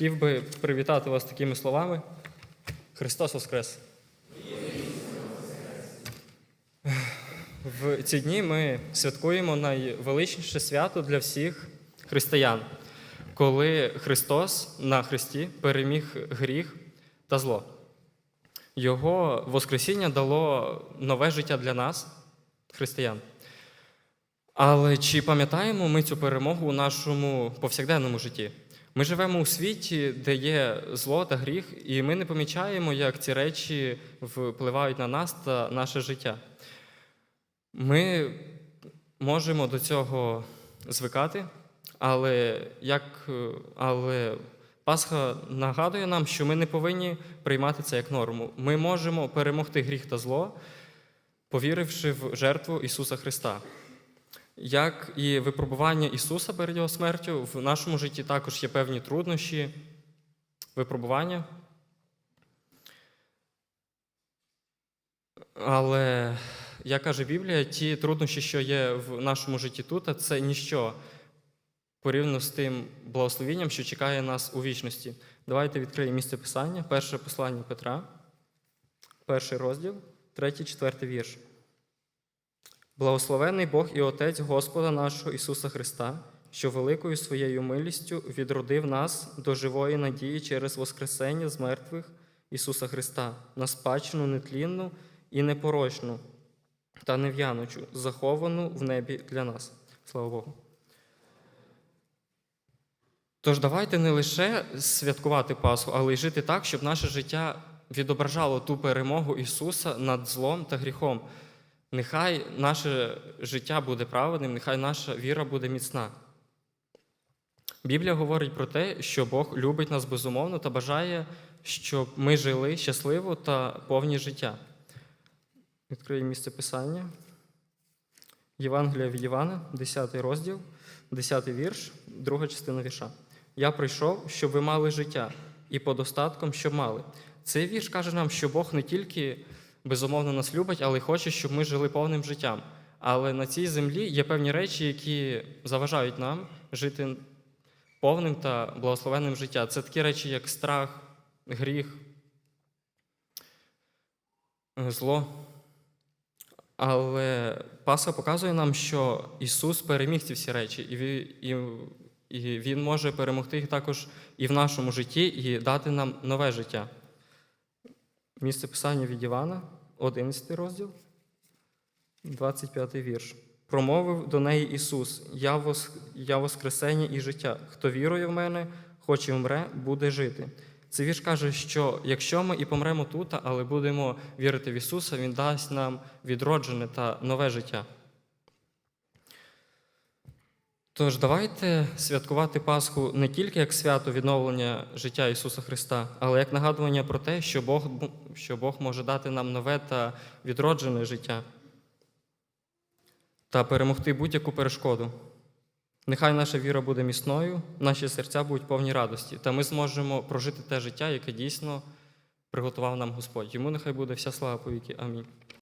Хотів би привітати вас такими словами. Христос Воскрес! В ці дні ми святкуємо найвеличніше свято для всіх християн, коли Христос на Христі переміг гріх та зло. Його Воскресіння дало нове життя для нас, християн. Але чи пам'ятаємо ми цю перемогу у нашому повсякденному житті? Ми живемо у світі, де є зло та гріх, і ми не помічаємо, як ці речі впливають на нас та наше життя. Ми можемо до цього звикати, але, як, але Пасха нагадує нам, що ми не повинні приймати це як норму. Ми можемо перемогти гріх та зло, повіривши в жертву Ісуса Христа. Як і випробування Ісуса перед Його смертю, в нашому житті також є певні труднощі, випробування. Але, як каже Біблія, ті труднощі, що є в нашому житті тут, це ніщо порівняно з тим благословенням, що чекає нас у вічності. Давайте відкриємо місце Писання, перше послання Петра, перший розділ, третій, четвертий вірш. Благословений Бог і Отець Господа нашого Ісуса Христа, що великою своєю милістю відродив нас до живої надії через Воскресення з мертвих Ісуса Христа, на спадщину нетлінну і непорочну та нев'яночу, заховану в небі для нас. Слава Богу. Тож давайте не лише святкувати Пасху, але й жити так, щоб наше життя відображало ту перемогу Ісуса над злом та гріхом. Нехай наше життя буде праведним, нехай наша віра буде міцна. Біблія говорить про те, що Бог любить нас безумовно та бажає, щоб ми жили щасливо та повні життя. Відкриємо місце Писання. Євангелія від Івана, 10 розділ, 10 вірш, друга частина вірша. Я прийшов, щоб ви мали життя, і по достатком, щоб мали. Цей вірш каже нам, що Бог не тільки безумовно нас любить, але хоче, щоб ми жили повним життям. Але на цій землі є певні речі, які заважають нам жити повним та благословенним життя. Це такі речі, як страх, гріх, зло. Але Пасха показує нам, що Ісус переміг ці всі речі, і, і Він може перемогти їх також і в нашому житті, і дати нам нове життя. Місце Писання від Івана, 11 розділ, 25 вірш. Промовив до неї Ісус: Я, вос... я Воскресення і життя. Хто вірує в мене, хоч і вмре, буде жити. Цей вірш каже, що якщо ми і помремо тут, але будемо вірити в Ісуса, Він дасть нам відроджене та нове життя. Тож давайте святкувати Пасху не тільки як свято відновлення життя Ісуса Христа, але як нагадування про те, що Бог, що Бог може дати нам нове та відроджене життя та перемогти будь-яку перешкоду. Нехай наша віра буде міцною, наші серця будуть повні радості, та ми зможемо прожити те життя, яке дійсно приготував нам Господь. Йому нехай буде вся слава повіки. Амінь.